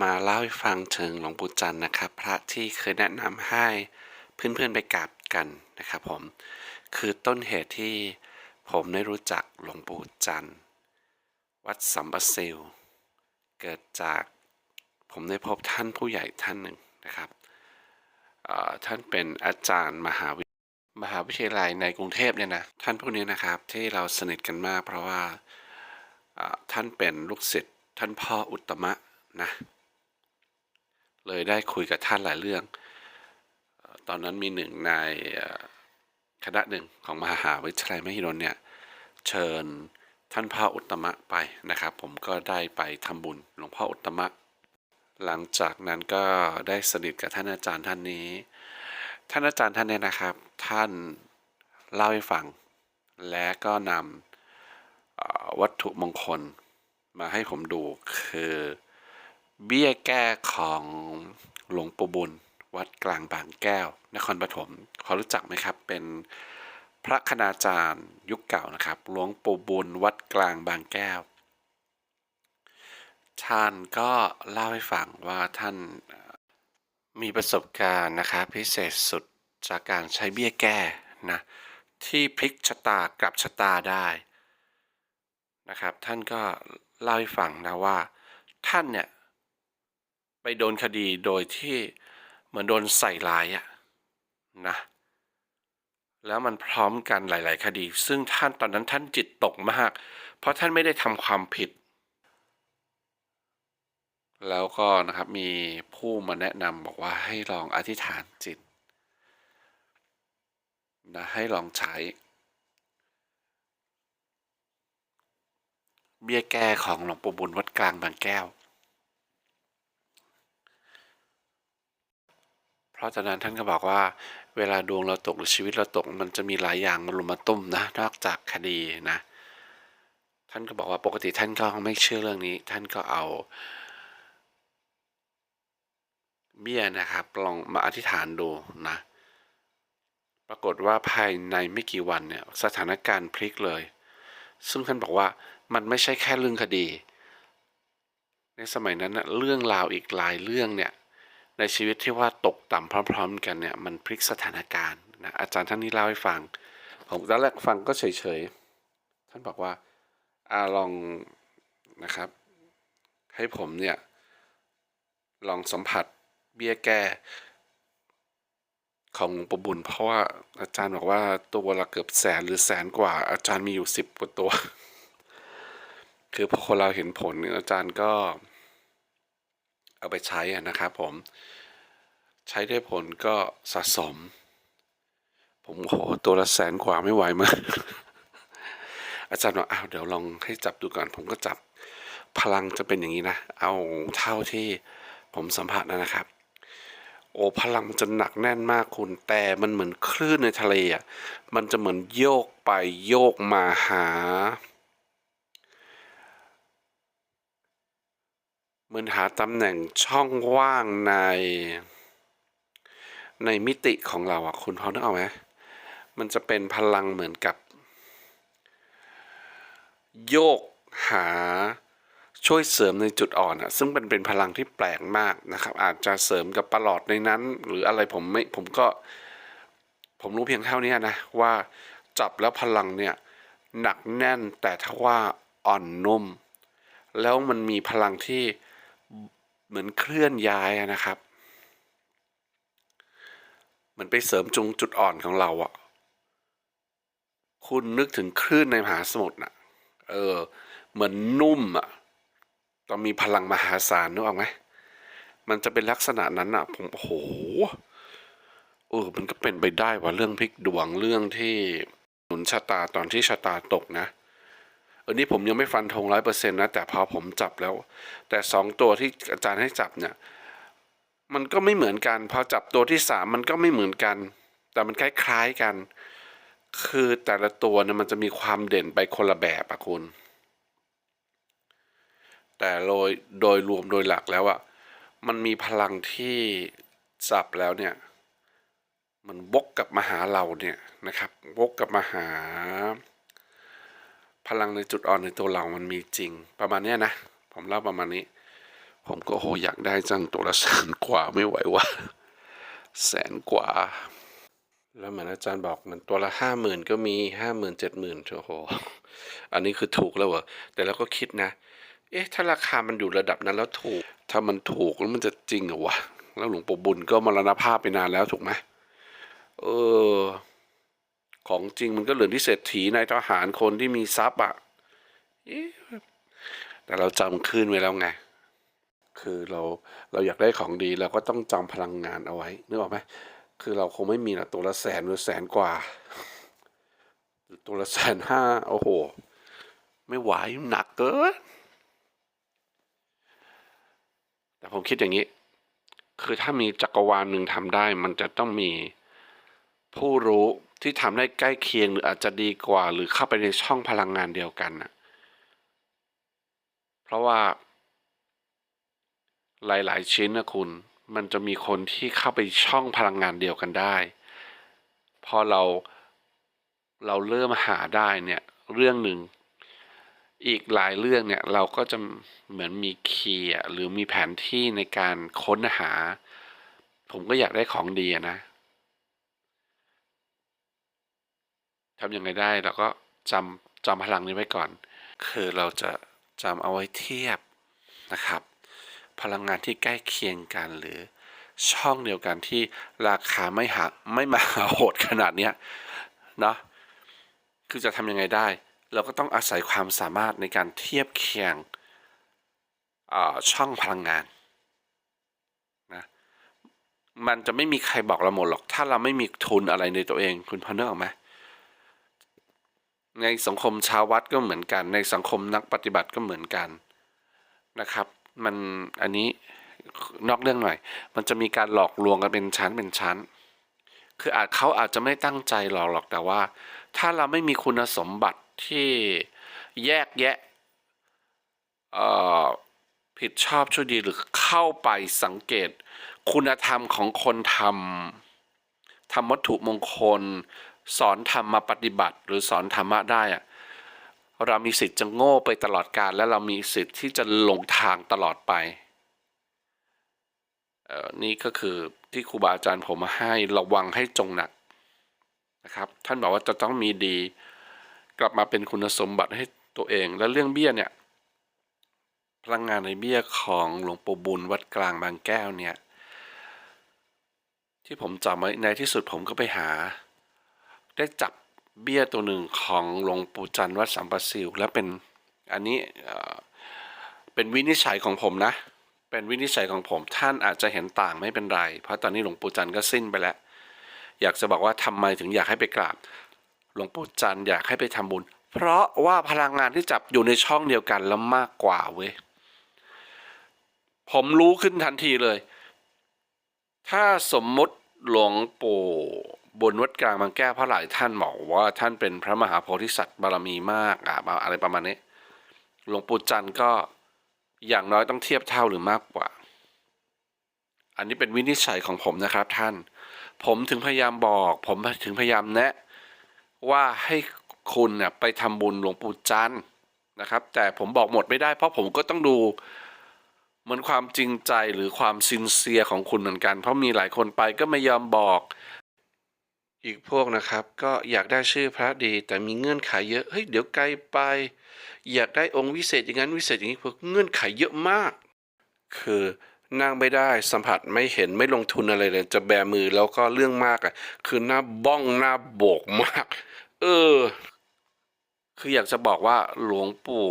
มาเล่าให้ฟังถึงหลวงปู่จันนะครับ พระที่เคยแนะนำให้เพื่อนๆไปกราบกันนะครับผม คือต้นเหตุที่ผมได้รู้จักหลวงปู่จันวัดสัมปซิลเกิดจากผมได้พบท่านผู้ใหญ่ท่านหนึ่งนะครับท่านเป็นอาจารย์มหาวิมหาวิทยาลัยในกรุงเทพเนี่ยนะท่านผู้นี้นะครับที่เราสนิทกันมากเพราะว่าท่านเป็นลูกศิษย์ท่านพ่ออุตมะนะ เลยได้คุยกับท่านหลายเรื่อง ตอนนั้นมีหนึ่งในคณะหนึ่งของมหาวิทยาลัยมหิดลเนี่ยเชิญท่านพ่ออุตมะไปนะครับ ผมก็ได้ไปทำบุญหลวงพ่ออุตมะ หลังจากนั้นก็ได้สนิทกับท่านอาจารย์ท่านนี้ ท่านอาจารย์ท่านเนี้นะครับ ท่านเล่าให้ฟัง และก็นำวัตถุมงคลมาให้ผมดูคือ เบี้ยแก้ของหลวงปู่บุญ วัดกลางบางแก้ว นครปฐมพอรู้จักไหมครับ เป็นพระคณาจารย์ยุคเก่านะครับ หลวงปู่บุญ วัดกลางบางแก้ว ท่านก็เล่าให้ฟังว่าท่านมีประสบการณ์นะครับพิเศษสุดจากการใช้เบี้ยแก้นะที่พลิกชะตากลับชะตาได้นะครับ ท่านก็เล่าให้ฟังนะว่า ท่านเนี่ย ไปโดนคดีโดยที่เหมือนโดนใส่ร้ายอะนะแล้วมันพร้อมกันหลาย ๆ คดี ซึ่งท่านตอนนั้นท่านจิตตกมาก เพราะท่านไม่ได้ทำความผิด แล้วก็นะครับมีผู้มาแนะนำบอกว่าให้ลองอธิษฐานจิตนะให้ลองใช้ เบี้ยแก้ของหลวงปู่บุญวัดกลางบางแก้ว เพ ราะฉะนั้นท่านก็บอกว่าเวลาดวงเราตกหรือชีวิตเราตกมันจะมีหลายอย่างมารุมมาตุ้มนะนอกจากคดีนะ ท่านก็บอกว่าปกติท่านก็ไม่เชื่อเรื่องนี้ ท่านก็เอาเบี้ยนะครับลองมาอธิษฐานดูนะ ปรากฏว่าภายในไม่กี่วันเนี่ยสถานการณ์พลิกเลย ซึ่งท่านบอกว่ามันไม่ใช่แค่เรื่องคดี ในสมัยนั้นนะเรื่องราวอีกหลายเรื่องเนี่ย ในชีวิตที่ว่าตกต่ำพร้อม ๆ กันเนี่ยมันพลิกสถานการณ์นะอาจารย์ท่านนี้เล่าให้ฟัง ผมตอนแรกฟังก็เฉยๆ ท่านบอกว่าอาลองนะครับ ให้ผมเนี่ย ลองสัมผัสเบี้ยแก้ของหลวงปู่บุญ เพราะว่าอาจารย์บอกว่าตัวละเกือบแสนหรือแสนกว่า อาจารย์มีอยู่สิบกว่าตัว คือพอคนเราเห็นผลอาจารย์ก็ เอาไปใช้อะนะครับ ผมใช้ได้ผลก็สะสม ผมโหตัวละแสนกว่าไม่ไหวมากอาจารย์บอกอ้าวเดี๋ยวลองให้จับดูก่อน ผมก็จับพลังจะเป็นอย่างนี้นะ เอาเท่าที่ผมสัมผัสนะนะครับ โอ้พลังมันจะหนักแน่นมากคุณ แต่มันเหมือนคลื่นในทะเลอะมันจะเหมือนโยกไปโยกมาหา เหมือนหาตำแหน่งช่องว่างใน ในมิติของเราอะคุณพอนึกออกไหมมันจะเป็นพลังเหมือนกับ โยกหาช่วยเสริมในจุดอ่อนอะซึ่งเป็นเป็นพลังที่แปลกมากนะครับ อาจจะเสริมกับประหลอดในนั้น หรืออะไรผมไม่ผมก็ ผมรู้เพียงเท่านี้นะว่าจับแล้วพลังเนี่ยหนักแน่นแต่ถ้าว่าอ่อนนุ่ม แล้วมันมีพลังที่ เหมือนเคลื่อนย้ายนะครับเหมือนไปเสริมจุงจุดอ่อนของเราอะคุณนึกถึงคลื่นในมหาสมุทรน่ะ เออ เหมือนนุ่มอะต้องมีพลังมหาศาลนึกออกไหมมันจะเป็นลักษณะนั้นอะผมโอ้โหเออมันก็เป็นไปได้ว่าเรื่องพลิกดวงเรื่องที่หนุนชะตาตอนที่ชะตาตกนะ ออนี่ผมยังไม่ฟันธงร้อยเปอร์เซ็นต์นะแต่พอผมจับแล้ว แต่สองตัวที่อาจารย์ให้จับเนี่ยมันก็ไม่เหมือนกัน พอจับตัวที่สามมันก็ไม่เหมือนกัน แต่มันคล้ายๆกัน คือแต่ละตัวเนี่ยมันจะมีความเด่นไปคนละแบบอะคุณ แต่โดยโดยรวมโดยหลักแล้วอะมันมีพลังที่จับแล้วเนี่ยมันวกกลับมาหาเราเนี่ยนะครับวกกลับมาหา พลังในจุดอ่อนในตัวเรามันมีจริง ประมาณนี้นะ ผมเล่าประมาณนี้ ผมก็โหอยากได้จังตัวละแสนกว่าไม่ไหววะแสนกว่า แล้วเหมือนอาจารย์บอกมันตัวละห้าหมื่นก็มีห้าหมื่นเจ็ดหมื่นโอ้โห อันนี้คือถูกแล้วเหรอแต่เราก็คิดนะ เอ๊ะ ถ้าราคามันอยู่ระดับนั้นแล้วถูก ถ้ามันถูกแล้วมันจะจริงเหรอวะแล้วหลวงปู่บุญก็มรณภาพไปนานแล้วถูกไหมเออ ของจริงมันก็เหลือที่เศรษฐีนายทหารคนที่มีทรัพย์อะเอ๊ะแต่เราจำขึ้นไว้แล้วไง คือเราเราอยากได้ของดีเราก็ต้องจำพลังงานเอาไว้นึกออกไหมคือเราคงไม่มีนะตัวละแสนหรือแสนกว่า ตัวละแสนห้าโอ้โห ไม่ไหวหนักเกินแต่ผมคิดอย่างนี้ คือถ้ามีจักรวาลหนึ่งทำได้ มันจะต้องมีผู้รู้ ที่ทำได้ใกล้เคียงหรืออาจจะดีกว่าหรือเข้าไปในช่องพลังงานเดียวกันนะเพราะว่า หลายๆ ชิ้นนะคุณ มันจะมีคนที่เข้าไปช่องพลังงานเดียวกันได้ พอเราเราเริ่มหาได้เนี่ยเรื่องหนึ่งอีกหลายเรื่องเนี่ยเราก็จะเหมือนมีเคียหรือมีแผนที่ในการค้นหา ผมก็อยากได้ของดีนะ ทำยังไงได้เราก็จำจำพลังนี้ไว้ก่อน คือเราจะจำเอาไว้เทียบนะครับ พลังงานที่ใกล้เคียงกันหรือช่องเดียวกันที่ราคาไม่หักไม่มาโหดขนาดเนี้ยเนาะคือจะทำยังไงได้ เราก็ต้องอาศัยความสามารถในการเทียบเคียงอ่อช่องพลังงานนะมันจะไม่มีใครบอกเราหมดหรอก ถ้าเราไม่มีทุนอะไรในตัวเอง คุณพอเนึกออกไหม ในสังคมชาววัดก็เหมือนกัน ในสังคมนักปฏิบัติก็เหมือนกันนะครับ มันอันนี้นอกเรื่องหน่อย มันจะมีการหลอกลวงกันเป็นชั้นเป็นชั้น คืออาจเขาอาจจะไม่ตั้งใจหลอกหรอกแต่ว่า ถ้าเราไม่มีคุณสมบัติที่แยกแยะผิดชอบชั่วดีหรือเข้าไปสังเกต คุณธรรมของคนทำทำวัตถุมงคล สอนธรรมมาปฏิบัติ หรือสอนธรรมะได้อะเรามีสิทธิ์จะโง่ไปตลอดกาลและเรามีสิทธิ์ที่จะหลงทางตลอดไปเอ่อนี่ก็คือที่ครูบาอาจารย์ผมมาให้ระวังให้จงหนักนะครับ ท่านบอกว่าจะต้องมีดี กลับมาเป็นคุณสมบัติให้ตัวเอง และเรื่องเบี้ยเนี่ยพลังงานในเบี้ยของหลวงปู่บุญวัดกลางบางแก้วเนี่ยที่ผมจำไว้ในที่สุดผมก็ไปหา ได้จับเบี้ยตัวหนึ่งของหลวงปู่จันทร์วัดสัมปสิวและเป็นอันนี้เป็นวินิจฉัยของผมนะ เป็นวินิจฉัยของผม ท่านอาจจะเห็นต่างไม่เป็นไร เพราะตอนนี้หลวงปู่จันทร์ก็สิ้นไปแล้ว อยากจะบอกว่าทำไมถึงอยากให้ไปกราบ หลวงปู่จันทร์อยากให้ไปทำบุญ เพราะว่าพลังงานที่จับอยู่ในช่องเดียวกันแล้วมากกว่าเว้ยผมรู้ขึ้นทันทีเลย ถ้าสมมติหลวงปู่ บนวัดกลางบางแก้วพระหลายท่านบอกว่าท่านเป็นพระมหาโพธิสัตว์บารมีมากอะอะไรประมาณนี้หลวงปู่จันทร์ก็อย่างน้อยต้องเทียบเท่าหรือมากกว่า อันนี้เป็นวินิจฉัยของผมนะครับท่าน ผมถึงพยายามบอก ผมถึงพยายามแนะว่าให้คุณเนี่ยไปทำบุญหลวงปู่จันทร์นะครับ แต่ผมบอกหมดไม่ได้ เพราะผมก็ต้องดูเหมือนความจริงใจหรือความซินเซียของคุณเหมือนกัน เพราะมีหลายคนไปก็ไม่ยอมบอก อีกพวกนะครับ ก็อยากได้ชื่อพระดี แต่มีเงื่อนไขเยอะเฮ้ยเดี๋ยวไกลไป อยากได้องค์วิเศษอย่างนั้นวิเศษอย่างนี้พวกเงื่อนไขเยอะมาก คือนั่งไม่ได้สัมผัสไม่เห็นไม่ลงทุนอะไรเลย จะแบมือแล้วก็เรื่องมากอะคือหน้าบ้องหน้าโบกมาก เออ คืออยากจะบอกว่าหลวงปู่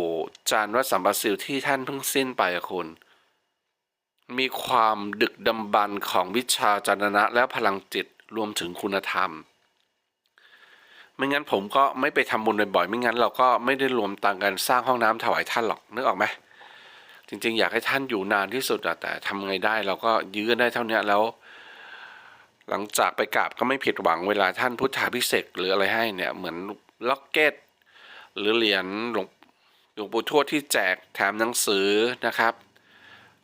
จานวัดสัมปสิวที่ท่านเพิ่งสิ้นไปอะคุณมีความดึกดำบรรของวิชาจารณะและพลังจิต รวมถึงคุณธรรม ไม่งั้นผมก็ไม่ไปทำบุญบ่อยๆไม่งั้นเราก็ไม่ได้รวมตังค์กันสร้างห้องน้ำถวายท่านหรอกนึกออกไหมจริง ๆ อยากให้ท่านอยู่นานที่สุดอะแต่ทำไงได้เราก็ยื้อกันได้เท่านี้แล้ว หลังจากไปกราบก็ไม่ผิดหวังเวลาท่านพุทธาพิเศษหรืออะไรให้เนี่ยเหมือนล็อกเก็ต หรือเหรียญหลวงหลวงปู่ทวดที่แจกแถมหนังสือนะครับ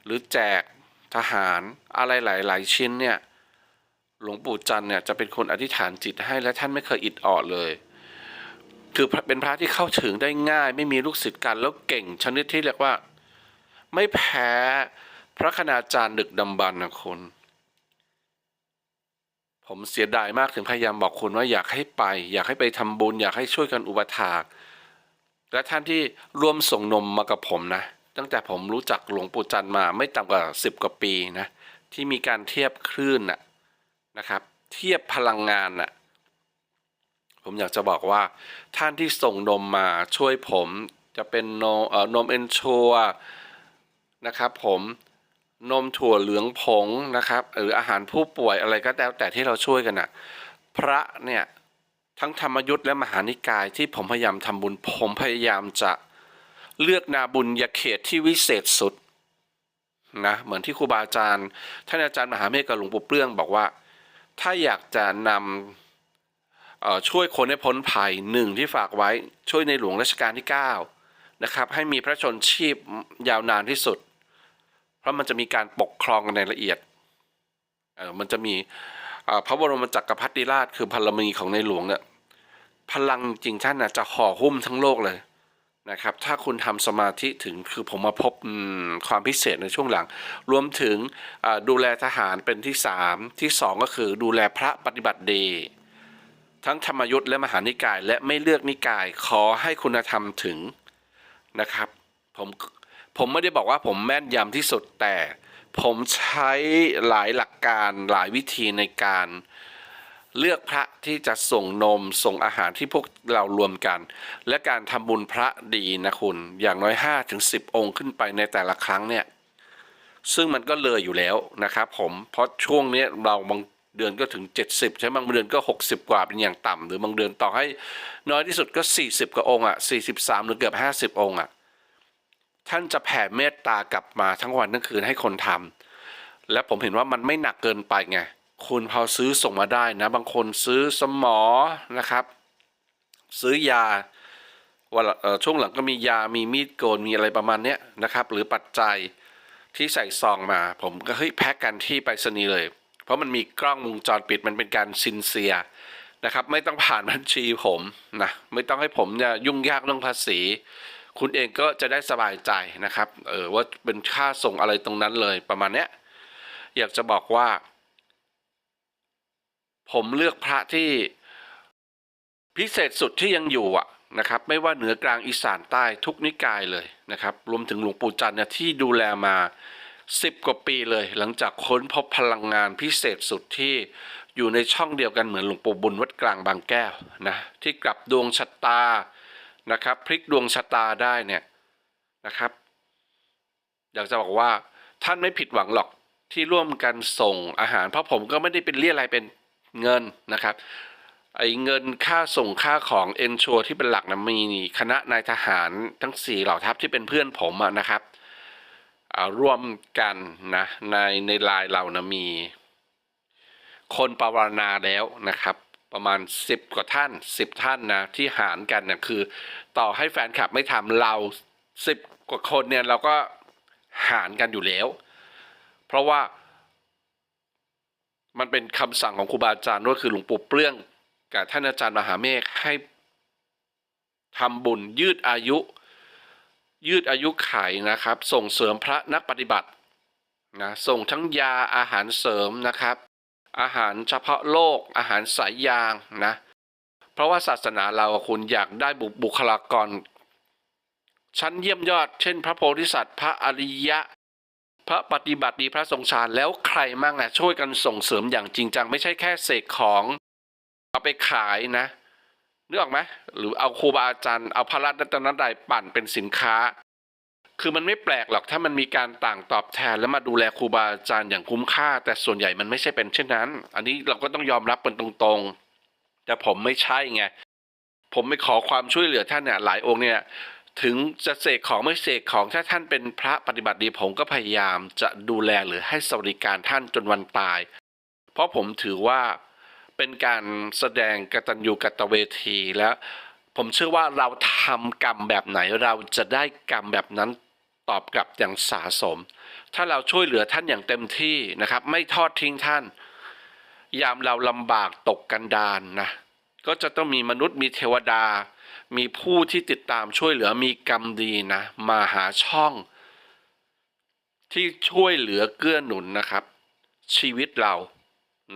หรือแจกทหารอะไรหลาย ๆ ชิ้นเนี่ย หลวงปู่จันเนี่ยจะเป็นคนอธิษฐานจิตให้และท่านไม่เคยอิดออดเลย คือเป็นพระที่เข้าถึงได้ง่าย ไม่มีลูกศิษย์กันแล้วเก่งชนิดที่เรียกว่า ไม่แพ้พระคณาจารย์ดึกดำบรรพ์นะคุณผมเสียดายมากถึงพยายามบอกคุณว่าอยากให้ไป อยากให้ไปทำบุญ อยากให้ช่วยกันอุปถาก และท่านที่ร่วมส่งนมมากับผมนะ ตั้งแต่ผมรู้จักหลวงปู่จันมาไม่ต่ำกว่าสิบกว่าปีนะ ที่มีการเทียบคลื่นน่ะ นะครับ เทียบพลังงานน่ะผมอยากจะบอกว่าท่านที่ส่งนมมาช่วยผมจะเป็นนมเอ่อนมเอนชัวนะครับผมนมถั่วเหลืองผงนะครับ หรืออาหารผู้ป่วยอะไรก็แล้วแต่ที่เราช่วยกันน่ะพระเนี่ยทั้งธรรมยุทธ์และมหานิกายที่ผมพยายามทำบุญผมพยายามจะเลือกนาบุญยาเขตที่วิเศษสุดนะเหมือนที่ครูบาอาจารย์ท่านอาจารย์มหาเมฆกับหลวงปู่เปลื้องบอกว่า ถ้าอยากจะนำช่วยคนให้พ้นภัยหนึ่งที่ฝากไว้ช่วยในหลวงรัชกาลที่ 9 นะครับ ให้มีพระชนชีพยาวนานที่สุด เพราะมันจะมีการปกครองกันในละเอียดมันจะมีพระบรมจักรพรรดิราชคือพลเมืองของในหลวงเนี่ยพลังจริงท่านน่ะจะห่อหุ้มทั้งโลกเลย นะครับถ้าคุณทำสมาธิถึงคือผมมาพบความพิเศษในช่วงหลัง รวมถึงดูแลทหารเป็นที่สามที่สองก็คือดูแลพระปฏิบัติดี ทั้งธรรมยุทธ์และมหานิกาย และไม่เลือกนิกายขอให้คุณธรรมถึงนะครับผมผมไม่ได้บอกว่าผมแม่นยำที่สุดแต่ผมใช้หลายหลักการหลายวิธีในการ เลือกพระที่จะส่งนมส่งอาหารที่พวกเรารวมกัน และการทำบุญพระดีนะคุณ อย่างน้อย5ถึง10 องค์ขึ้นไปในแต่ละครั้งเนี่ย ซึ่งมันก็เลยอยู่แล้วนะครับ ผมเพราะช่วงนี้เราบางเดือนก็ถึง 70 ใช่ไหมบางเดือนก็ 60 กว่าเป็นอย่างต่ำหรือบางเดือนต่อให้น้อยที่สุดก็ 40 กว่าองค์อะ 43 หรือเกือบ 50 องค์อะ ท่านจะแผ่เมตตากลับมาทั้งวันทั้งคืนให้คนทำและผมเห็นว่ามันไม่หนักเกินไปไง คุณพอซื้อส่งมาได้นะ บางคนซื้อสมอนะครับ ซื้อยาวันช่วงหลังก็มียามีมีดโกนมีอะไรประมาณเนี้ยนะครับ หรือปัจจัยที่ใส่ซองมา ผมก็เฮ้ยแพ็กกันที่ไปรษณีย์เลย เพราะมันมีกล้องวงจรปิดมันเป็นการซินเซียนะครับ ไม่ต้องผ่านบัญชีผมนะไม่ต้องให้ผมเนี่ยยุ่งยากเรื่องภาษี คุณเองก็จะได้สบายใจนะครับเออว่าเป็นค่าส่งอะไรตรงนั้นเลยประมาณเนี้ยอยากจะบอกว่า ผมเลือกพระที่พิเศษสุดที่ยังอยู่อะนะครับ ไม่ว่าเหนือกลางอีสานใต้ทุกนิกายเลยนะครับ รวมถึงหลวงปู่จันทร์เนี่ยที่ดูแลมา 10 กว่าปีเลย หลังจากค้นพบพลังงานพิเศษสุดที่อยู่ในช่องเดียวกันเหมือนหลวงปู่บุญวัดกลางบางแก้วนะที่กลับดวงชะตานะครับ พลิกดวงชะตาได้เนี่ยนะครับ อยากจะบอกว่าท่านไม่ผิดหวังหรอกที่ร่วมกันส่งอาหาร เพราะผมก็ไม่ได้เป็นเรียอะไรเป็น เงินนะครับไอ้เงินค่าส่งค่าของเอนชัวที่เป็นหลักนะมีคณะนายทหารทั้งสี่เหล่าทัพที่เป็นเพื่อนผมนะครับอ่าร่วมกันนะในในไลายเรานะมีคนปรารณาแล้วนะครับ ประมาณ 10 กว่าท่าน 10 ท่านนะที่หารกันนะคือ ต่อให้แฟนคลับไม่ทำเรา 10 กว่าคนเนี่ยเราก็หารกันอยู่แล้ว เพราะว่า มันเป็นคำสั่งของครูบาอาจารย์ก็คือหลวงปู่เปลื้องกับท่านอาจารย์มหาเมฆให้ทำบุญยืดอายุ ยืดอายุไขนะครับ ส่งเสริมพระนักปฏิบัตินะส่งทั้งยาอาหารเสริมนะครับ อาหารเฉพาะโลกอาหารสายยางนะเพราะว่าศาสนาเราคุณอยากได้บุบคลากร ชั้นเยี่ยมยอด เช่น พระโพธิสัตว์ พระอริยะ พระปฏิบัติดีพระทรงฌานแล้วใครมั่งอะช่วยกันส่งเสริมอย่างจริงจัง ไม่ใช่แค่เสกของเอาไปขายนะนึกออกไหมหรือเอาครูบาอาจารย์เอาพระรัตนตรัยปั่นเป็นสินค้า คือมันไม่แปลกหรอกถ้ามันมีการต่างตอบแทน แล้วมาดูแลครูบาอาจารย์อย่างคุ้มค่า แต่ส่วนใหญ่มันไม่ใช่เป็นเช่นนั้น อันนี้เราก็ต้องยอมรับเป็นตรงๆ แต่ผมไม่ใช่ไงผมไม่ขอความช่วยเหลือท่านเนี่ยหลายองค์เนี่ย ถึงจะเสกของไม่เสกของถ้าท่านเป็นพระปฏิบัติดีผมก็พยายามจะดูแลหรือให้สวัสดิการท่านจนวันตาย เพราะผมถือว่าเป็นการแสดงกตัญญูกตเวทีแล้ว ผมเชื่อว่าเราทำกรรมแบบไหนเราจะได้กรรมแบบนั้นตอบกลับอย่างสาสม ถ้าเราช่วยเหลือท่านอย่างเต็มที่นะครับ ไม่ทอดทิ้งท่าน ยามเราลำบากตกกันดานนะก็จะต้องมีมนุษย์มีเทวดา มีผู้ที่ติดตามช่วยเหลือมีกรรมดีนะ มาหาช่อง ที่ช่วยเหลือเกื้อหนุนนะครับ ชีวิตเรา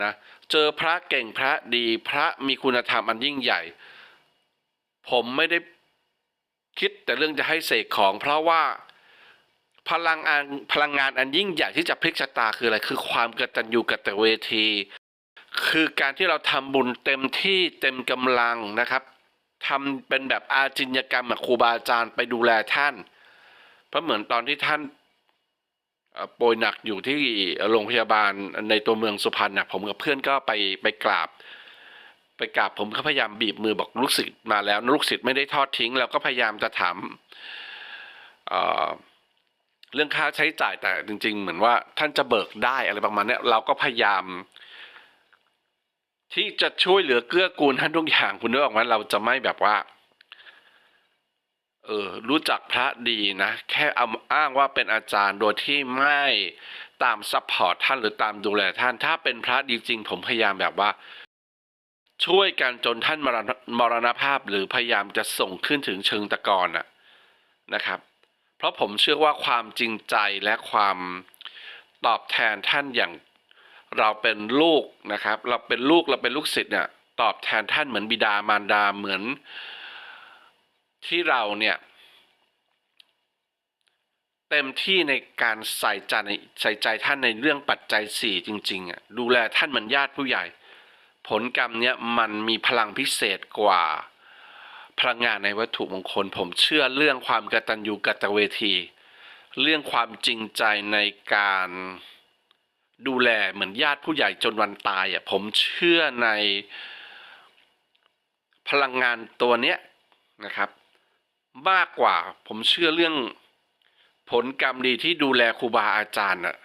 นะเจอพระเก่งพระดีพระมีคุณธรรมอันยิ่งใหญ่ ผมไม่ได้คิดแต่เรื่องจะให้เสกของ เพราะว่าพลังอันพลังงานอันยิ่งใหญ่ที่จะพลิกชะตาคืออะไรคือความกตัญญูกตเวที คือการที่เราทำบุญเต็มที่เต็มกำลังนะครับ ทำเป็นแบบอาจิญกรรมกับครูบาอาจารย์ไปดูแลท่าน เพราะเหมือนตอนที่ท่านป่วยหนักอยู่ที่โรงพยาบาลในตัวเมืองสุพรรณนะผมกับเพื่อนก็ไปไปกราบ ไปกราบผมก็พยายามบีบมือบอกลูกศิษย์มาแล้วลูกศิษย์ไม่ได้ทอดทิ้งเราก็พยายามจะถามเเรื่องค่าใช้จ่ายแต่จริง ๆ เหมือนว่าท่านจะเบิกได้อะไรประมาณเนี้ยเราก็พยายาม ที่จะช่วยเหลือเกื้อกูลท่านทุกอย่างคุณนึกออกไหมเราจะไม่แบบว่า เออ รู้จักพระดีนะ แค่เอาอ้างว่าเป็นอาจารย์โดยที่ไม่ตามซัพพอร์ตท่านหรือตามดูแลท่าน ถ้าเป็นพระดีจริง ผมพยายามแบบว่า ช่วยกันจนท่านมรณมรณภาพหรือพยายามจะส่งขึ้นถึงเชิงตะกอนนะนะครับ เพราะผมเชื่อว่าความจริงใจและความตอบแทนท่านอย่าง เราเป็นลูกนะครับ เราเป็นลูกเราเป็นลูกศิษย์เนี่ยตอบแทนท่านเหมือนบิดามารดาเหมือน ที่เราเนี่ย เต็มที่ในการใส่ใจใส่ใจท่านในเรื่องปัจจัยสี่จริงๆอะดูแลท่านเหมือนญาติผู้ใหญ่ ผลกรรมเนี่ยมันมีพลังพิเศษกว่าพลังงานในวัตถุมงคล ผมเชื่อเรื่องความกตัญญูกตเวที เรื่องความจริงใจในการ ดูแลเหมือนญาติผู้ใหญ่จนวันตายอะผมเชื่อในพลังงานตัวเนี้ยนะครับ มากกว่าผมเชื่อเรื่องผลกรรมดีที่ดูแลครูบาอาจารย์น่ะ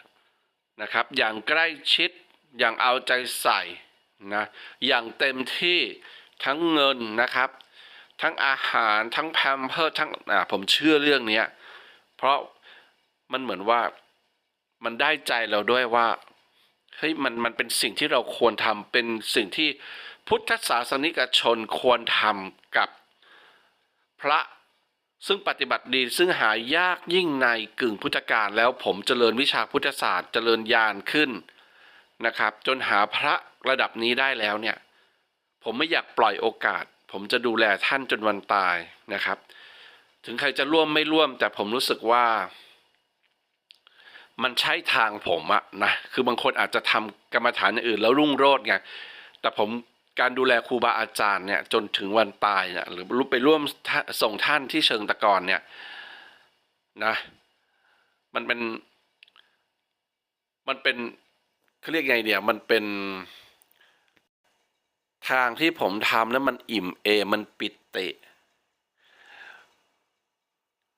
นะครับ อย่างใกล้ชิดอย่างเอาใจใส่นะอย่างเต็มที่ทั้งเงินนะครับ ทั้งอาหารทั้งแพมเพิร์ทั้งอ่าผมเชื่อเรื่องเนี้ยเพราะมันเหมือนว่ามันได้ใจเราด้วยว่า เฮ้ยมันมันเป็นสิ่งที่เราควรทำเป็นสิ่งที่พุทธศาสนิกชนควรทำกับพระซึ่งปฏิบัติดีซึ่งหายากยิ่งในกึ่งพุทธกาลแล้วผมเจริญวิชาพุทธศาสตร์เจริญญาณขึ้นนะครับ จนหาพระระดับนี้ได้แล้วเนี่ย ผมไม่อยากปล่อยโอกาส ผมจะดูแลท่านจนวันตายนะครับ ถึงใครจะร่วมไม่ร่วมแต่ผมรู้สึกว่า มันใช่ทางผมอะนะคือบางคนอาจจะทำกรรมฐานอย่างอื่น แล้วรุ่งโรจน์ไงแต่ผมการดูแลครูบาอาจารย์เนี่ยจนถึงวันตายเนี่ยหรือไปร่วมส่งท่านที่เชิงตะกอนเนี่ยนะ มันเป็น มันเป็นเขาเรียกไงเดียมันเป็น ทางที่ผมทำแล้วมันอิ่มเอมมันปิติ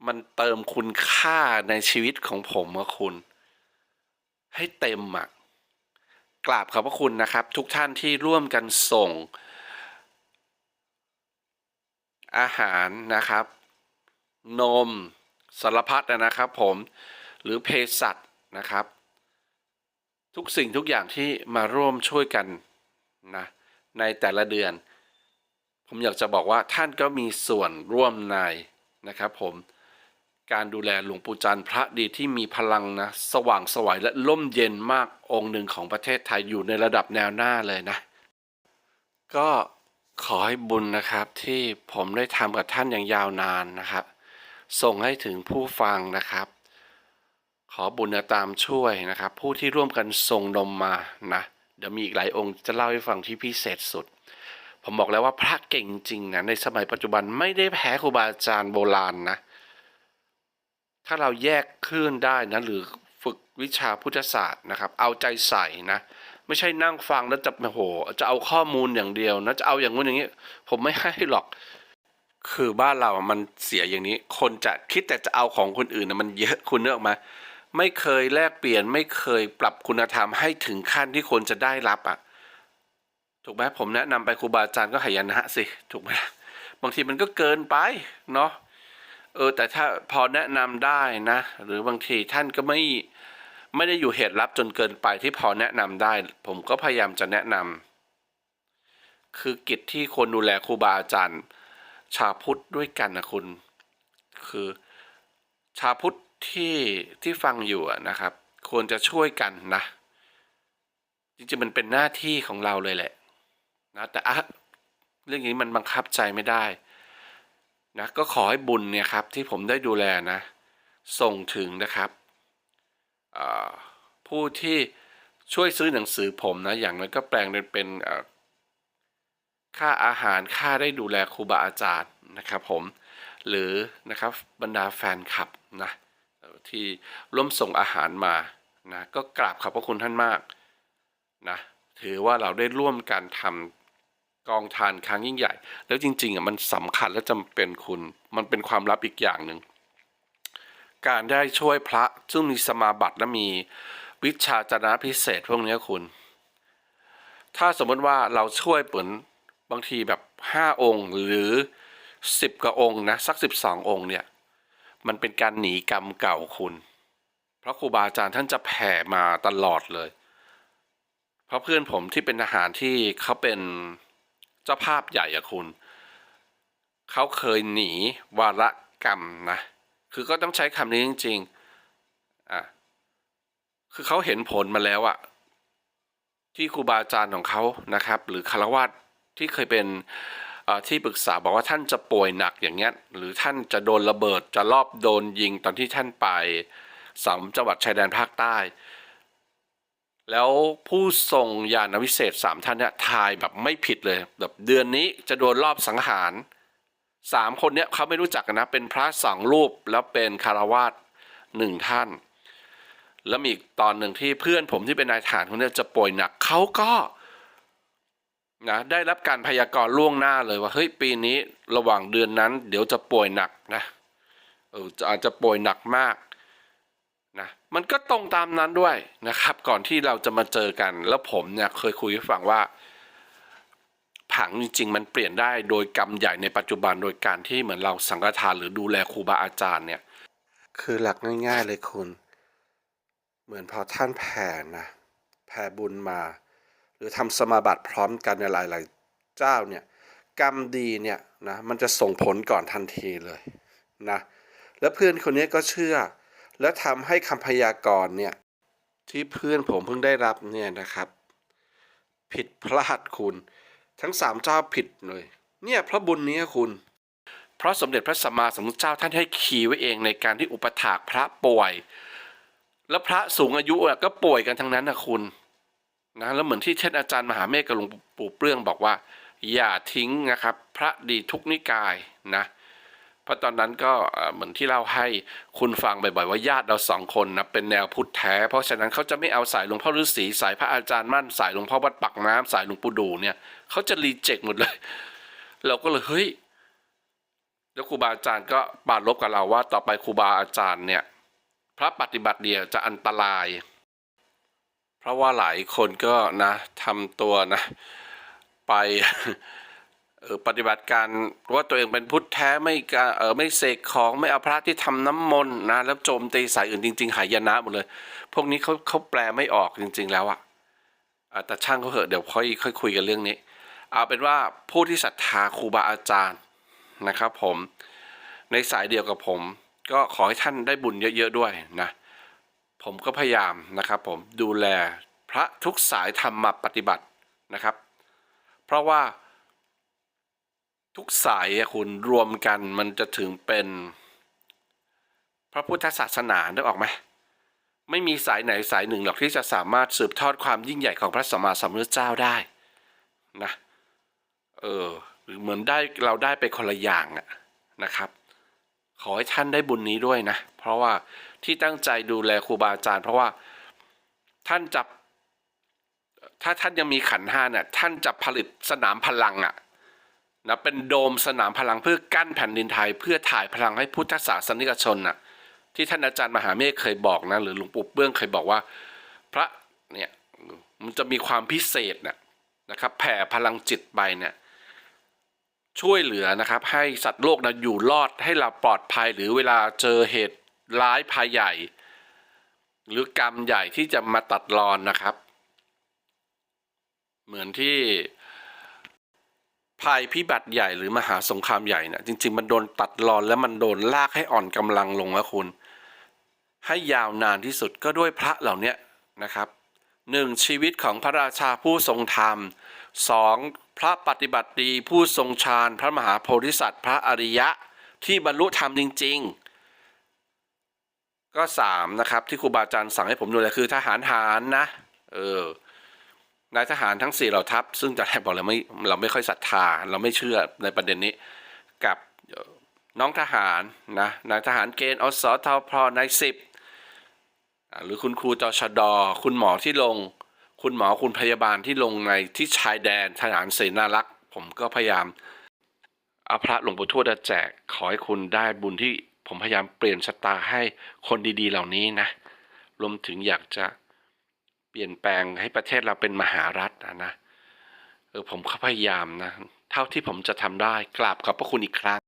มันเติมคุณค่าในชีวิตของผมอะคุณ ให้เต็มอะกราบขอบพระคุณนะครับ ทุกท่านที่ร่วมกันส่ง อาหารนะครับ นมสารพัดนะครับผมหรือเภสัชนะครับ ทุกสิ่งทุกอย่างที่มาร่วมช่วยกันนะในแต่ละเดือน ผมอยากจะบอกว่าท่านก็มีส่วนร่วมในนะครับผม การดูแลหลวงปู่จันทร์พระดีที่มีพลังนะสว่างสวัยและล่มเย็นมากองค์หนึ่งของประเทศไทยอยู่ในระดับแนวหน้าเลยนะ ก็ขอให้บุญนะครับที่ผมได้ทำกับท่านอย่างยาวนานนะครับ ส่งให้ถึงผู้ฟังนะครับ ขอบุญตามช่วยนะครับ ผู้ที่ร่วมกันส่งนมมานะเดี๋ยวมีอีกหลายองค์จะเล่าให้ฟังที่พิเศษสุด ผมบอกแล้วว่าพระเก่งจริงนะในสมัยปัจจุบันไม่ได้แพ้ครูบาอาจารย์โบราณนะ ถ้าเราแยกคลื่นได้นะหรือฝึกวิชาพุทธศาสตร์นะครับ เอาใจใส่นะไม่ใช่นั่งฟังแล้วจะโอ้โหจะเอาข้อมูลอย่างเดียวนะจะเอาอย่างงู้นอย่างนี้ ผมไม่ให้หรอก คือบ้านเราอะมันเสียอย่างนี้ คนจะคิดแต่จะเอาของคนอื่นนะมันเยอะคุณเนื้อกมา ไม่เคยแลกเปลี่ยนไม่เคยปรับคุณธรรมให้ถึงขั้นที่คนจะได้รับอะถูกไหมผมแนะนำไปครูบาอาจารย์ก็หายนะสิ ถูกไหมบางทีมันก็เกินไปเนาะ เออแต่ถ้าพอแนะนำได้นะ หรือบางทีท่านก็ไม่ไม่ได้อยู่เหตุลับจนเกินไปที่พอแนะนำได้ ผมก็พยายามจะแนะนำคือกิจที่คนดูแลครูบาอาจารย์ ชาวพุทธด้วยกันนะคุณ คือชาวพุทธที่ที่ฟังอยู่นะครับ ควรจะช่วยกันนะจริงๆมันเป็นหน้าที่ของเราเลยแหละนะแต่อะเรื่องนี้มันบังคับใจไม่ได้ นะก็ขอให้บุญเนี่ยครับที่ผมได้ดูแลนะส่งถึงนะครับผู้ที่ช่วยซื้อหนังสือผมนะอย่างน้อยก็แปลงเป็นค่าอาหารค่าได้ดูแลครูบาอาจารย์นะครับผมหรือนะครับบรรดาแฟนคลับนะที่ร่วมส่งอาหารมานะก็กราบขอบพระคุณท่านมากนะถือว่าเราได้ร่วมกันทำ กองทานครั้งยิ่งใหญ่ แล้วจริงๆอะมันสำคัญและจำเป็นคุณมันเป็นความลับอีกอย่างหนึ่งการได้ช่วยพระซึ่งมีสมาบัติและมีวิชาจารณะพิเศษพวกนี้คุณ ถ้าสมมติว่าเราช่วยเปิดบางทีแบบห้าองค์ หรือสิบกว่าองค์นะสักสิบสององค์เนี่ย มันเป็นการหนีกรรมเก่าคุณ พระครูบาอาจารย์ท่านจะแผ่มาตลอดเลย เพราะเพื่อนผมที่เป็นทหารที่เขาเป็น จ้าภาพใหญ่อะคุณ เขาเคยหนีวาระกรรมนะ คือก็ต้องใช้คำนี้จริงๆอะคือเขาเห็นผลมาแล้วอะที่ครูบาอาจารย์ของเขานะครับ หรือคารวะที่เคยเป็นที่ปรึกษาบอกว่าท่านจะป่วยหนักอย่างเงี้ย หรือท่านจะโดนระเบิดจะรอบโดนยิงตอนที่ท่านไปสามจังหวัดชายแดนภาคใต้ แล้วผู้ทรงญาณวิเศษสามท่านเนี่ยทายแบบไม่ผิดเลยแบบเดือนนี้จะโดนรอบสังหารสามคนเนี้ยเขาไม่รู้จักกันนะ เป็นพระสองรูปแล้วเป็นคารวาสหนึ่งท่าน แล้วมีอีกตอนหนึ่งที่เพื่อนผมที่เป็นนายทหารคนนี้จะป่วยหนักเขาก็นะได้รับการพยากรณ์ล่วงหน้าเลยว่าเฮ้ยปีนี้ระหว่างเดือนนั้น เดี๋ยวจะป่วยหนักนะเอออาจจะป่วยหนักมาก มันก็ตรงตามนั้นด้วยนะครับ ก่อนที่เราจะมาเจอกัน แล้วผมเนี่ยเคยคุยให้ฟังว่า ผังจริงๆ มันเปลี่ยนได้โดยกรรมใหญ่ในปัจจุบันโดยการที่เหมือนเราสังฆทานหรือดูแลครูบาอาจารย์เนี่ย คือหลักง่ายๆเลยคุณ เหมือนพอท่านแผ่นะแผ่บุญมา หรือทำสมาบัติพร้อมกันในหลาย ๆ เจ้าเนี่ยกรรมดีเนี่ยนะมันจะส่งผลก่อนทันทีเลยนะแล้วเพื่อนคนนี้ก็เชื่อ แล้วทำให้คำพยากรณ์เนี่ยที่เพื่อนผมเพิ่งได้รับเนี่ยนะครับ ผิดพลาดคุณ ทั้งสามเจ้าผิดเลย เนี่ยเพราะบุญนี้คุณ เพราะสมเด็จพระสัมมาสัมพุทธเจ้าท่านให้คีย์ไว้เองในการที่อุปถากพระป่วย แล้วพระสูงอายุก็ป่วยกันทั้งนั้นนะคุณนะแล้วเหมือนที่เช่นอาจารย์มหาเมฆกับหลวงปู่เปลื้องบอกว่า อย่าทิ้งนะครับ พระดีทุกนิกายนะเราะตอนนั้นก็เหมือนที่เล่าให้คุณฟังบ่อยๆว่าญาติเราสองคนนะเป็นแนวพุทธแท้ เพราะฉะนั้นเขาจะไม่เอาสายหลวงพ่อฤาษีสายพระอาจารย์มั่นสายหลวงพ่อวัดปักน้ำสายหลวงปู่ดูเนี่ยเขาจะรีเจ็คหมดเลย เราก็เลยเฮ้ยแล้วครูบาอาจารย์ก็บาดลบกับเราว่า ต่อไปครูบาอาจารย์เนี่ยพระปฏิบัติเดียวจะอันตราย เพราะว่าหลายคนก็นะทำตัวนะ ไป ปฏิบัติการว่าตัวเองเป็นพุทธแท้ไม่กาเออไม่เสกของไม่เอาพระที่ทำน้ำมนต์นะแล้วโจมตีสายอื่นจริง ๆ หายนะหมดเลย พวกนี้เขาเขาแปลไม่ออกจริง ๆ แล้วอะอะแต่ช่างเขาเหอะเดี๋ยวค่อยค่อยคุยกันเรื่องนี้ เอาเป็นว่าผู้ที่ศรัทธาครูบาอาจารย์นะครับผมในสายเดียวกับผม ก็ขอให้ท่านได้บุญเยอะๆด้วยนะผมก็พยายามนะครับผมดูแลพระทุกสายธรรมมาปฏิบัตินะครับ เพราะว่า ทุกสายอะคุณรวมกันมันจะถึงเป็น พระพุทธศาสนาได้ออกไหมไม่มีสายไหนสายหนึ่งหรอกที่จะสามารถสืบทอดความยิ่งใหญ่ของพระสัมมาสัมพุทธเจ้าได้นะเออหรือเหมือนได้เราได้ไปคนละอย่างอะนะครับ ขอให้ท่านได้บุญนี้ด้วยนะ เพราะว่าที่ตั้งใจดูแลครูบาอาจารย์ เพราะว่าท่านจับ ถ้าท่านยังมีขันห้าเนี่ยท่านจะผลิตสนามพลังอะ นะเป็นโดมสนามพลังเพื่อกั้นแผ่นดินไทย เพื่อถ่ายพลังให้พุทธศาสนิกชนน่ะที่ท่านอาจารย์มหาเมฆเคยบอกนะหรือหลวงปู่เบื้องเคยบอกว่า พระเนี่ยมันจะมีความพิเศษน่ะนะครับแผ่พลังจิตไปเนี่ยช่วยเหลือนะครับ ให้สัตว์โลกนะอยู่รอดให้เราปลอดภัย หรือเวลาเจอเหตุร้ายภัยใหญ่ หรือกรรมใหญ่ที่จะมาตัดรอนนะครับ เหมือนที่ ภัยพิบัติใหญ่หรือมหาสงครามใหญ่เนะจริง ๆ มันโดนตัดรอนแล้วมันโดนลากให้อ่อนกำลังลงแล้วคุณ ให้ยาวนานที่สุดก็ด้วยพระเหล่านี้นะครับหนึ่งชีวิตของพระราชาผู้ทรงธรรมสองพระปฏิบัติดีผู้ทรงฌานพระมหาโพธิสัตว์ พระอริยะที่บรรลุธรรมจริง ๆ ก็สามนะครับที่ครูบาอาจารย์สั่งให้ผมดูแลคือทหารหารนะเออ นายทหารทั้งสี่เหล่าทัพ ซึ่งจะแทบบอกเราไม่เราไม่ค่อยศรัทธา เราไม่เชื่อในประเด็นนี้ กับน้องทหารนะนายทหารเกณฑ์อสทพนายสิบหรือคุณครูจชดคุณหมอที่ลง คุณหมอคุณพยาบาลที่ลงในที่ชายแดนทหารเสนารักษ์ผมก็พยายามเอาพระหลวงปู่ทวดแจกขอให้คุณได้บุญที่ผมพยายามเปลี่ยนชะตาให้คนดีๆเหล่านี้นะรวมถึงอยากจะ เปลี่ยนแปลงให้ประเทศเราเป็นมหารัฐนะนะเออผมก็พยายามนะ เท่าที่ผมจะทำได้กราบขอบพระคุณอีกครั้ง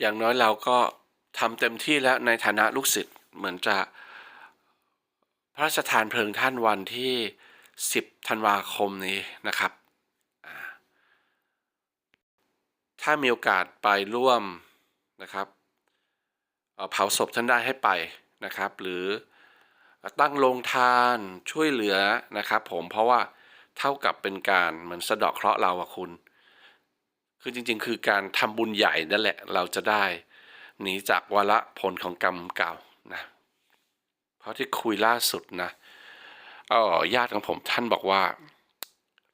อย่างน้อยเราก็ทำเต็มที่แล้วในฐานะลูกศิษย์เหมือนจะพระราชทานเพลิงท่านวันที่ 10 ธันวาคมนี้นะครับ ถ้ามีโอกาสไปร่วมนะครับเอ่อเผาศพท่านได้ให้ไปนะครับ หรือ ตั้งโรงทานช่วยเหลือนะครับ ผมเพราะว่าเท่ากับเป็นการเหมือนสะเดาะเคราะห์เราอะคุณ คือจริง ๆ คือการทำบุญใหญ่นั่นแหละเราจะได้ หนีจากวาระผลของกรรมเก่านะเพราะที่คุยล่าสุดนะเออญาติของผมท่านบอกว่า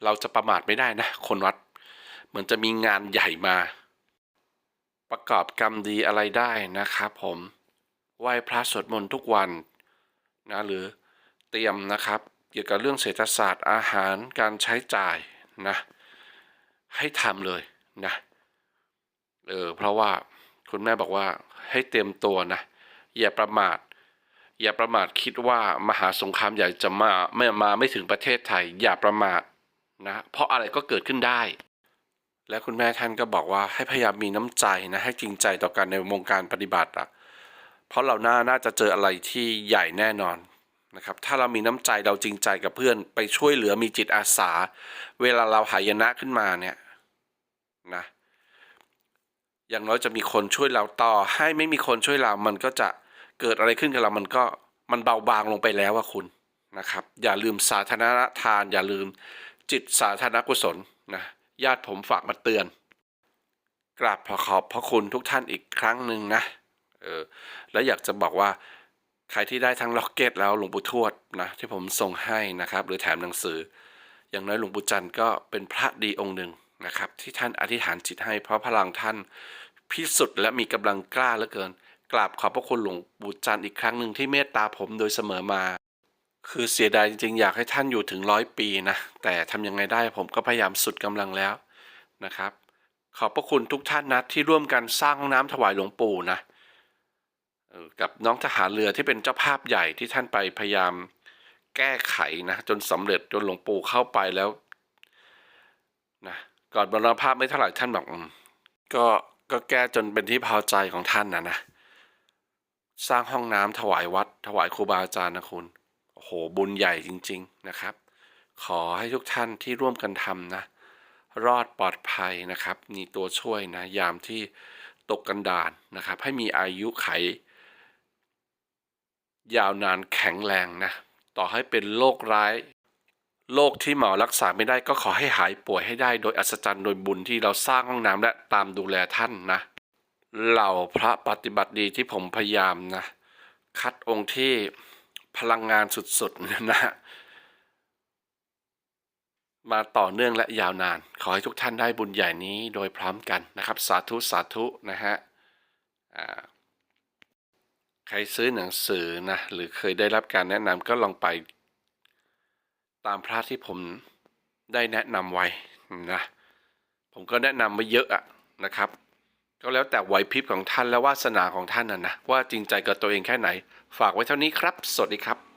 เราจะประมาทไม่ได้นะ คนวัดเหมือนจะมีงานใหญ่มา ประกอบกรรมดีอะไรได้นะครับผมไหว้พระสวดมนต์ทุกวัน นะหรือเตรียมนะครับเกี่ยวกับเรื่องเศรษฐศาสตร์อาหารการใช้จ่ายนะให้ทำเลยนะเออเพราะว่าคุณแม่บอกว่าให้เตรียมตัวนะอย่าประมาท อย่าประมาทคิดว่ามหาสงครามใหญ่จะมาไม่มาไม่ถึงประเทศไทย อย่าประมาทนะเพราะอะไรก็เกิดขึ้นได้ และคุณแม่ท่านก็บอกว่าให้พยายามมีน้ำใจนะให้จริงใจต่อกันในวงการปฏิบัติอะ เพราะเราน่าน่าจะเจออะไรที่ใหญ่แน่นอนนะครับ ถ้าเรามีน้ำใจเราจริงใจกับเพื่อน ไปช่วยเหลือมีจิตอาสา เวลาเราหายนะขึ้นมาเนี่ยนะอย่างน้อยจะมีคนช่วยเราต่อ ให้ไม่มีคนช่วยเรา มันก็จะเกิดอะไรขึ้นกับเรา มันก็มันเบาบางลงไปแล้วอะคุณนะครับ อย่าลืมสาธารณทาน อย่าลืมจิตสาธารณกุศลนะญาติผมฝากมาเตือน กราบขอขอบพระคุณทุกท่านอีกครั้งหนึ่งนะ เออแล้วอยากจะบอกว่าใครที่ได้ทั้งล็อกเก็ตแล้วหลวงปู่ทวดนะที่ผมส่งให้นะครับ หรือแถมหนังสือ อย่างน้อยหลวงปู่จันทร์ก็เป็นพระดีองค์หนึ่งนะครับ ที่ท่านอธิษฐานจิตให้เพราะพลังท่านพิสุทธิ์และมีกำลังกล้าเหลือเกิน กราบขอบพระคุณหลวงปู่จันทร์อีกครั้งหนึ่งที่เมตตาผมโดยเสมอมา คือเสียดายจริงๆอยากให้ท่านอยู่ถึงร้อยปีนะแต่ทำยังไงได้ผมก็พยายามสุดกำลังแล้วนะครับ ขอบพระคุณทุกท่านนะที่ร่วมกันสร้างห้องน้ำถวายหลวงปู่นะ กับน้องทหารเรือที่เป็นเจ้าภาพใหญ่ที่ท่านไปพยายามแก้ไขนะจนสำเร็จจนหลวงปู่เข้าไปแล้วนะก่อนบรรณภาพไม่เท่าไหร่ท่านบอกก็ก็แก้จนเป็นที่พอใจของท่านนะนะสร้างห้องน้ำถวายวัด ถวายครูบาอาจารย์นะคุณโอ้โหบุญใหญ่จริง ๆนะครับ ขอให้ทุกท่านที่ร่วมกันทำนะ รอดปลอดภัยนะครับ มีตัวช่วยนะ ยามที่ตกกันดานนะครับ ให้มีอายุไข ยาวนานแข็งแรงนะ ต่อให้เป็นโรคร้ายโรคที่หมอรักษาไม่ได้ก็ขอให้หายป่วยให้ได้โดยอัศจรรย์โดยบุญที่เราสร้างห้องน้ำและตามดูแลท่านนะ เหล่าพระปฏิบัติดีที่ผมพยายามนะ คัดองค์ที่พลังงานสุดๆนะฮะมาต่อเนื่องและยาวนาน ขอให้ทุกท่านได้บุญใหญ่นี้โดยพร้อมกันนะครับ สาธุสาธุนะฮะอ่า ใครซื้อหนังสือนะหรือเคยได้รับการแนะนำก็ลองไป ตามพระที่ผมได้แนะนำไว้นะผมก็แนะนำไว้เยอะอะนะครับ ก็แล้วแต่ไหวพริบของท่านและวาสนาของท่านนะนะว่าจริงใจกับตัวเองแค่ไหน ฝากไว้เท่านี้ครับ สวัสดีครับ